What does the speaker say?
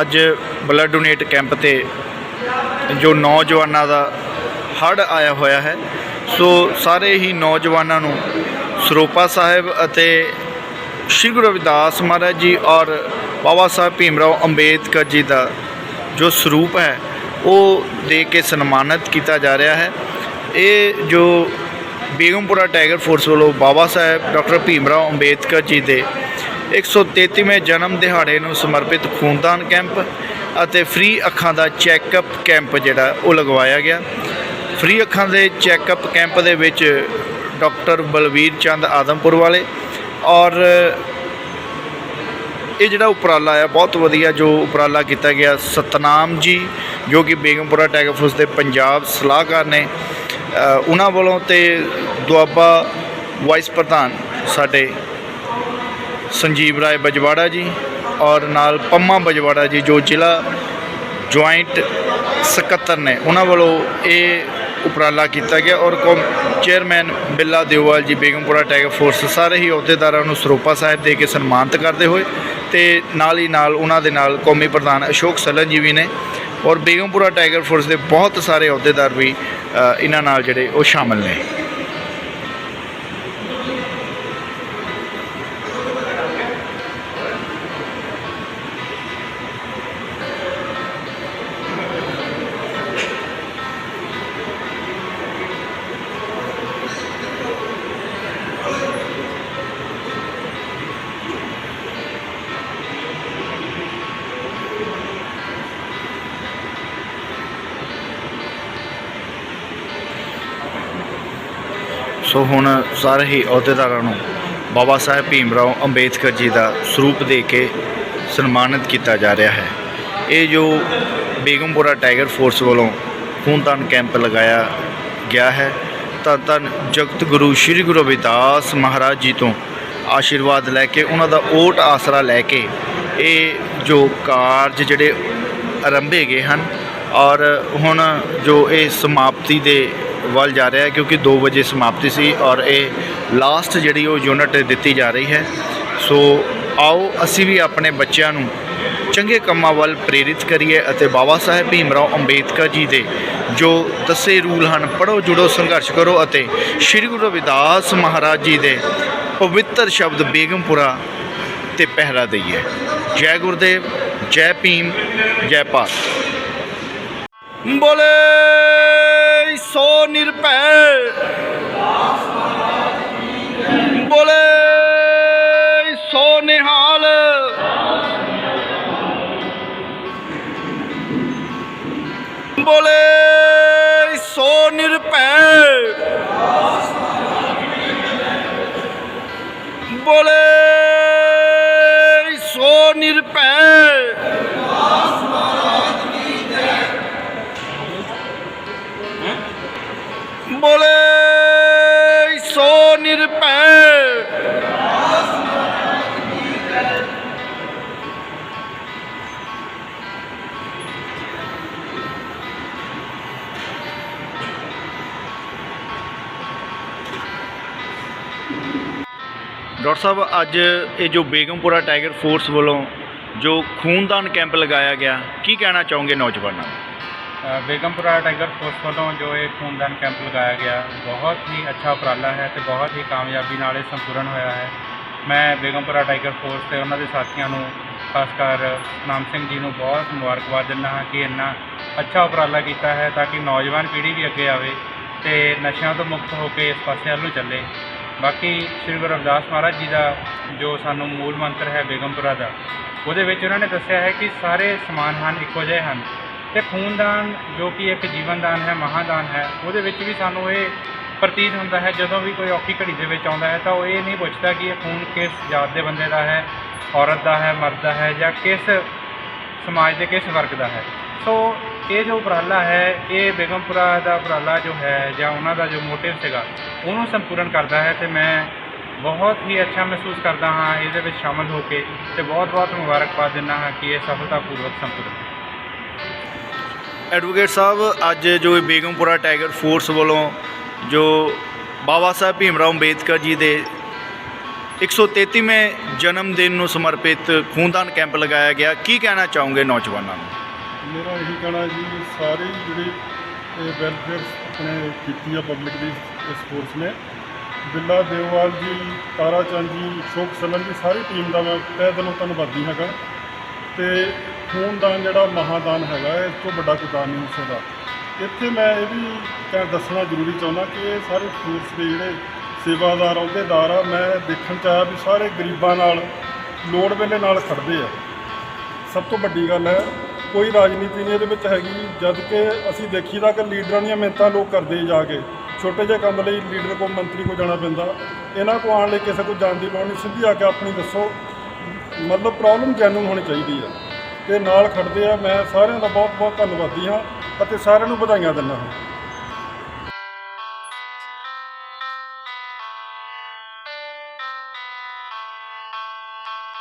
ਅੱਜ blood donate camp ਤੇ ਜੋ ਨੌਜਵਾਨਾਂ ਦਾ ਹੜ ਆਇਆ ਹੋਇਆ ਹੈ, ਸੋ ਸਾਰੇ ਹੀ ਨੌਜਵਾਨਾਂ ਨੂੰ ਸਰੋਪਾ ਸਾਹਿਬ ਅਤੇ ਸ਼੍ਰੀ ਗੁਰੂ ਰਵਿਦਾਸ ਮਹਾਰਾਜ ਜੀ ਔਰ ਬਾਬਾ ਸਾਹਿਬ ਭੀਮਰਾਓ ਅੰਬੇਦਕਰ ਜੀ ਦਾ ਜੋ ਸਰੂਪ ਹੈ, ਉਹ ਦੇ ਕੇ ਸਨਮਾਨਿਤ ਕੀਤਾ ਜਾ ਰਿਹਾ ਹੈ। ਇਹ ਜੋ ਬੇਗਮਪੁਰਾ ਟਾਈਗਰ ਫੋਰਸ ਵੱਲੋਂ ਬਾਬਾ ਸਾਹਿਬ, ਡਾਕਟਰ ਭੀਮਰਾਓ ਅੰਬੇਦਕਰ ਜੀ ਦੇ 133ਵੇਂ ਜਨਮ ਦਿਹਾੜੇ ਨੂੰ ਸਮਰਪਿਤ ਖੂਨਦਾਨ ਕੈਂਪ ਅਤੇ ਫ੍ਰੀ ਅੱਖਾਂ ਦਾ ਚੈੱਕਅਪ ਕੈਂਪ ਜਿਹੜਾ, ਉਹ ਲਗਵਾਇਆ ਗਿਆ। ਫ੍ਰੀ ਅੱਖਾਂ ਦੇ ਚੈੱਕਅਪ ਕੈਂਪ ਦੇ ਵਿੱਚ ਡਾਕਟਰ ਬਲਵੀਰ ਚੰਦ ਆਦਮਪੁਰ ਵਾਲੇ ਔਰ ਇਹ ਜਿਹੜਾ ਉਪਰਾਲਾ ਆ, ਬਹੁਤ ਵਧੀਆ ਜੋ ਉਪਰਾਲਾ ਕੀਤਾ ਗਿਆ। ਸਤਨਾਮ ਜੀ, ਜੋ ਕਿ ਬੇਗਮਪੁਰਾ ਟੈਗਰ ਦੇ ਪੰਜਾਬ ਸਲਾਹਕਾਰ ਨੇ ਉਹਨਾਂ ਵੱਲੋਂ ਤੇ ਦੁਆਬਾ ਵਾਈਸ ਪ੍ਰਧਾਨ ਸਾਡੇ ਸੰਜੀਵ ਰਾਏ ਬਜਵਾੜਾ ਜੀ ਔਰ ਨਾਲ ਪੰਮਾ ਬਜਵਾੜਾ ਜੀ ਜੋ ਜ਼ਿਲ੍ਹਾ ਜੁਆਇੰਟ ਸਕੱਤਰ ਨੇ, ਉਹਨਾਂ ਵੱਲੋਂ ਇਹ ਉਪਰਾਲਾ ਕੀਤਾ ਗਿਆ ਔਰ ਕੌਮ ਚੇਅਰਮੈਨ ਬਿੱਲਾ ਦਿਓਵਾਲ ਜੀ ਬੇਗਮਪੁਰਾ ਟਾਈਗਰ ਫੋਰਸ ਸਾਰੇ ਹੀ ਅਹੁਦੇਦਾਰਾਂ ਨੂੰ ਸਰੋਪਾ ਸਾਹਿਬ ਦੇ ਕੇ ਸਨਮਾਨਿਤ ਕਰਦੇ ਹੋਏ ਤੇ ਨਾਲ ਹੀ ਨਾਲ ਉਹਨਾਂ ਦੇ ਨਾਲ ਕੌਮੀ ਪ੍ਰਧਾਨ ਅਸ਼ੋਕ ਸਲਨ ਜੀ ਵੀ ਨੇ ਔਰ ਬੇਗਮਪੁਰਾ ਟਾਈਗਰ ਫੋਰਸ ਦੇ ਬਹੁਤ ਸਾਰੇ ਅਹੁਦੇਦਾਰ ਵੀ ਇਹਨਾਂ ਨਾਲ ਜਿਹੜੇ ਉਹ ਸ਼ਾਮਲ ਨੇ। ਸੋ ਹੁਣ ਸਾਰੇ ਹੀ ਅਹੁਦੇਦਾਰਾਂ ਨੂੰ ਬਾਬਾ ਸਾਹਿਬ ਭੀਮ ਰਾਓ ਅੰਬੇਦਕਰ ਜੀ ਦਾ ਸਰੂਪ ਦੇ ਕੇ ਸਨਮਾਨਿਤ ਕੀਤਾ ਜਾ ਰਿਹਾ ਹੈ। ਇਹ ਜੋ ਬੇਗਮਪੁਰਾ ਟਾਈਗਰ ਫੋਰਸ ਵੱਲੋਂ ਖੂਨਦਾਨ ਕੈਂਪ ਲਗਾਇਆ ਗਿਆ ਹੈ, ਤਾਂ ਧੰਨ ਜਗਤ ਗੁਰੂ ਸ੍ਰੀ ਗੁਰੂ ਰਵਿਦਾਸ ਮਹਾਰਾਜ ਜੀ ਤੋਂ ਆਸ਼ੀਰਵਾਦ ਲੈ ਕੇ ਉਹਨਾਂ ਦਾ ਓਟ ਆਸਰਾ ਲੈ ਕੇ ਇਹ ਜੋ ਕਾਰਜ ਜਿਹੜੇ ਆਰੰਭੇ ਗਏ ਹਨ ਔਰ ਹੁਣ ਜੋ ਇਹ ਸਮਾਪਤੀ ਦੇ ਵੱਲ ਜਾ ਰਿਹਾ ਹੈ ਕਿਉਂਕਿ 2 ਵਜੇ ਸਮਾਪਤੀ ਸੀ ਔਰ ਇਹ ਲਾਸਟ ਜਿਹੜੀ ਉਹ ਯੂਨਿਟ ਦਿੱਤੀ ਜਾ ਰਹੀ ਹੈ। ਸੋ ਆਓ ਅਸੀਂ ਵੀ ਆਪਣੇ ਬੱਚਿਆਂ ਨੂੰ ਚੰਗੇ ਕੰਮਾਂ ਵੱਲ ਪ੍ਰੇਰਿਤ ਕਰੀਏ ਅਤੇ ਬਾਬਾ ਸਾਹਿਬ ਭੀਮਰਾਓ ਅੰਬੇਦਕਰ ਜੀ ਦੇ ਜੋ ਦੱਸੇ ਰੂਲ ਹਨ ਪੜੋ ਜੁੜੋ, ਸੰਘਰਸ਼ ਕਰੋ ਅਤੇ ਸ੍ਰੀ ਗੁਰੂ ਰਵਿਦਾਸ ਮਹਾਰਾਜ ਜੀ ਦੇ ਪਵਿੱਤਰ ਸ਼ਬਦ ਬੇਗਮਪੁਰਾ ਤੇ ਪਹਿਰਾ ਦਈਏ। ਜੈ ਗੁਰਦੇਵ, ਜੈ ਭੀਮ, ਜੈ ਭਾਰਤ। ਬੋਲੇ ਨਿਰਭੈ ਬੋਲੇ ਸੋ ਨਿਹਾਲ। ਬੋਲੇ ਸੋ ਨਿਰਭੈ। ਬੋਲੇ ਸੋ ਨਿਰਭੈ। ਬੋਲੇ ਸੋ ਨਿਰਭੈ ਡਾਕਟਰ ਸਾਹਿਬ ਅੱਜ ਇਹ ਜੋ ਬੇਗਮਪੁਰਾ ਟਾਈਗਰ ਫੋਰਸ ਵੱਲੋਂ ਜੋ ਖੂਨਦਾਨ ਕੈਂਪ ਲਗਾਇਆ ਗਿਆ ਕੀ ਕਹਿਣਾ ਚਾਹੋਗੇ ਨੌਜਵਾਨਾਂ ਨੂੰ ਅ, ਬੇਗਮਪੁਰਾ ਟਾਈਗਰ ਫੋਰਸ ਵੱਲੋਂ ਜੋ ਇਹ ਖੂਨਦਾਨ ਕੈਂਪ ਲਗਾਇਆ ਗਿਆ, ਬਹੁਤ ਹੀ ਅੱਛਾ ਉਪਰਾਲਾ ਹੈ ਤੇ ਬਹੁਤ ਹੀ ਕਾਮਯਾਬੀ ਨਾਲ ਇਹ ਸੰਪੂਰਨ ਹੋਇਆ ਹੈ। ਮੈਂ ਬੇਗਮਪੁਰਾ ਟਾਈਗਰ ਫੋਰਸ ਤੇ ਉਹਨਾਂ ਦੇ ਸਾਥੀਆਂ ਨੂੰ, ਖਾਸ ਕਰ ਨਾਮ ਸਿੰਘ ਜੀ ਨੂੰ ਬਹੁਤ ਮੁਬਾਰਕਬਾਦ ਦਿੰਦਾ ਹਾਂ ਕਿ ਇੰਨਾ ਅੱਛਾ ਉਪਰਾਲਾ ਕੀਤਾ ਹੈ ਤਾਂ ਕਿ ਨੌਜਵਾਨ ਪੀੜ੍ਹੀ ਵੀ ਅੱਗੇ ਆਵੇ ਤੇ ਨਸ਼ਿਆਂ ਤੋਂ ਮੁਕਤ ਹੋ ਕੇ ਇਸ ਪਾਸੇ ਵੱਲ ਨੂੰ ਚੱਲੇ। ਬਾਕੀ ਸ੍ਰੀ ਗੁਰੂ ਰਵਿਦਾਸ ਮਹਾਰਾਜ ਜੀ ਦਾ ਜੋ ਸਾਨੂੰ ਮੂਲ ਮੰਤਰ ਹੈ ਬੇਗਮਪੁਰਾ ਦਾ, ਉਹਦੇ ਵਿੱਚ ਉਹਨਾਂ ਨੇ ਦੱਸਿਆ ਹੈ ਕਿ ਸਾਰੇ ਸਮਾਨ ਹਨ, ਇੱਕੋ ਜਿਹੇ ਹਨ। ਤੇ ਖੂਨਦਾਨ ਜੋ ਕਿ ਇੱਕ ਜੀਵਨਦਾਨ ਹੈ, ਮਹਾਦਾਨ ਹੈ, ਉਹਦੇ ਵਿੱਚ ਵੀ ਸਾਨੂੰ ਇਹ ਪ੍ਰਤੀਤ ਹੁੰਦਾ ਹੈ, ਜਦੋਂ ਵੀ ਕੋਈ ਔਖੀ ਘੜੀ ਦੇ ਵਿੱਚ ਆਉਂਦਾ ਹੈ, ਤਾਂ ਉਹ ਇਹ ਨਹੀਂ ਪੁੱਛਦਾ ਕਿ ਇਹ ਖੂਨ ਕਿਸ ਜਾਤ ਦੇ ਬੰਦੇ ਦਾ ਹੈ, ਔਰਤ ਦਾ ਹੈ, ਮਰਦ ਦਾ ਹੈ ਜਾਂ ਕਿਸ ਸਮਾਜ ਦੇ, ਕਿਸ ਵਰਗ ਦਾ ਹੈ। ਸੋ ਇਹ ਜੋ ਉਪਰਾਲਾ ਹੈ, ਇਹ ਬੇਗਮਪੁਰਾ ਦਾ ਉਪਰਾਲਾ ਜੋ ਹੈ ਜਾਂ ਉਹਨਾਂ ਦਾ ਜੋ ਮੋਟਿਵ ਸੀਗਾ, ਉਹਨੂੰ ਸੰਪੂਰਨ ਕਰਦਾ ਹੈ ਤੇ ਮੈਂ ਬਹੁਤ ਹੀ ਅੱਛਾ ਮਹਿਸੂਸ ਕਰਦਾ ਹਾਂ, ਇਹਦੇ ਵਿੱਚ ਸ਼ਾਮਲ ਹੋ ਕੇ ਤੇ ਬਹੁਤ ਬਹੁਤ ਮੁਬਾਰਕਬਾਦ ਦਿੰਦਾ ਹਾਂ ਕਿ ਇਹ ਸਫਲਤਾਪੂਰਵਕ ਸੰਪੂਰਨ ਐਡਵੋਕੇਟ ਸਾਹਿਬ, ਅੱਜ ਜੋ ਬੇਗਮਪੁਰਾ ਟਾਈਗਰ ਫੋਰਸ ਵੱਲੋਂ ਜੋ ਬਾਬਾ ਸਾਹਿਬ ਭੀਮਰਾਓ ਅੰਬੇਦਕਰ ਜੀ ਦੇ 133ਵੇਂ ਜਨਮ ਦਿਨ ਨੂੰ ਸਮਰਪਿਤ ਖੂਨਦਾਨ ਕੈਂਪ ਲਗਾਇਆ ਗਿਆ, ਕੀ ਕਹਿਣਾ ਚਾਹੋਗੇ ਨੌਜਵਾਨਾਂ ਨੂੰ? ਮੇਰਾ ਇਹੀ ਕਹਿਣਾ ਜੀ, ਸਾਰੇ ਜਿਹੜੇ ਵੈਲਫੇਅਰ ਆਪਣੇ ਕੀਤੀ ਆ ਪਬਲਿਕ ਦੀ, ਇਸ ਫੋਰਸ ਨੇ, ਬਿੱਲਾ ਦੇਵਵਾਲ ਜੀ ਤਾਰਾ ਚੰਦ ਜੀ ਸ਼ੋਕ ਸਲਨ ਜੀ, ਸਾਰੀ ਟੀਮ ਦਾ ਮੈਂ ਤਹਿ ਦਿਲੋਂ ਧੰਨਵਾਦੀ ਹੈਗਾ। ਤੇ ਖੂਨਦਾਨ ਜਿਹੜਾ ਮਹਾਦਾਨ ਹੈਗਾ ਇਸ ਤੋਂ ਵੱਡਾ ਕੋਈ ਦਾਨ ਨਹੀਂ ਹੋ ਸਕਦਾ ਇੱਥੇ ਮੈਂ ਇਹ ਵੀ ਕਹਿ ਦੱਸਣਾ ਜ਼ਰੂਰੀ ਚਾਹੁੰਦਾ ਕਿ ਇਹ ਸਾਰੇ ਫੋਰਸ ਦੇ ਜਿਹੜੇ ਸੇਵਾਦਾਰ ਅਹੁਦੇਦਾਰ ਆ, ਮੈਂ ਦੇਖਣ ਚ ਆਇਆ ਵੀ ਸਾਰੇ ਗਰੀਬਾਂ ਨਾਲ ਲੋੜ ਵੇਲੇ ਨਾਲ ਖੜਦੇ ਆ। ਸਭ ਤੋਂ ਵੱਡੀ ਗੱਲ ਹੈ, ਕੋਈ ਰਾਜਨੀਤੀ ਨਹੀਂ ਇਹਦੇ ਵਿੱਚ ਹੈਗੀ ਜਦ ਕਿ ਅਸੀਂ ਦੇਖੀਦਾ ਕਿ ਲੀਡਰਾਂ ਦੀਆਂ ਮਿਹਨਤਾਂ ਲੋਕ ਕਰਦੇ ਜਾ ਕੇ। ਛੋਟੇ ਜਿਹੇ ਕੰਮ ਲਈ ਲੀਡਰ ਕੋਲ ਮੰਤਰੀ ਕੋਲ ਜਾਣਾ ਪੈਂਦਾ। ਇਹਨਾਂ ਕੋਲ ਆਉਣ ਲਈ ਕਿਸੇ ਕੋਲ ਜਾਣ ਦੀ ਲੋੜ ਨਹੀਂ। ਸਿੱਧੀ ਆ ਕੇ ਆਪਣੀ ਦੱਸੋ, ਮਤਲਬ ਪ੍ਰੋਬਲਮ ਜੈਨੂਨ ਹੋਣੀ ਚਾਹੀਦੀ ਹੈ। ਤੇ ਨਾਲ ਖੜਦੇ ਆ। ਮੈਂ ਸਾਰਿਆਂ ਦਾ ਬਹੁਤ ਬਹੁਤ ਧੰਨਵਾਦੀ ਹਾਂ ਅਤੇ ਸਾਰਿਆਂ ਨੂੰ ਵਧਾਈਆਂ ਦਿੰਦਾ ਹਾਂ।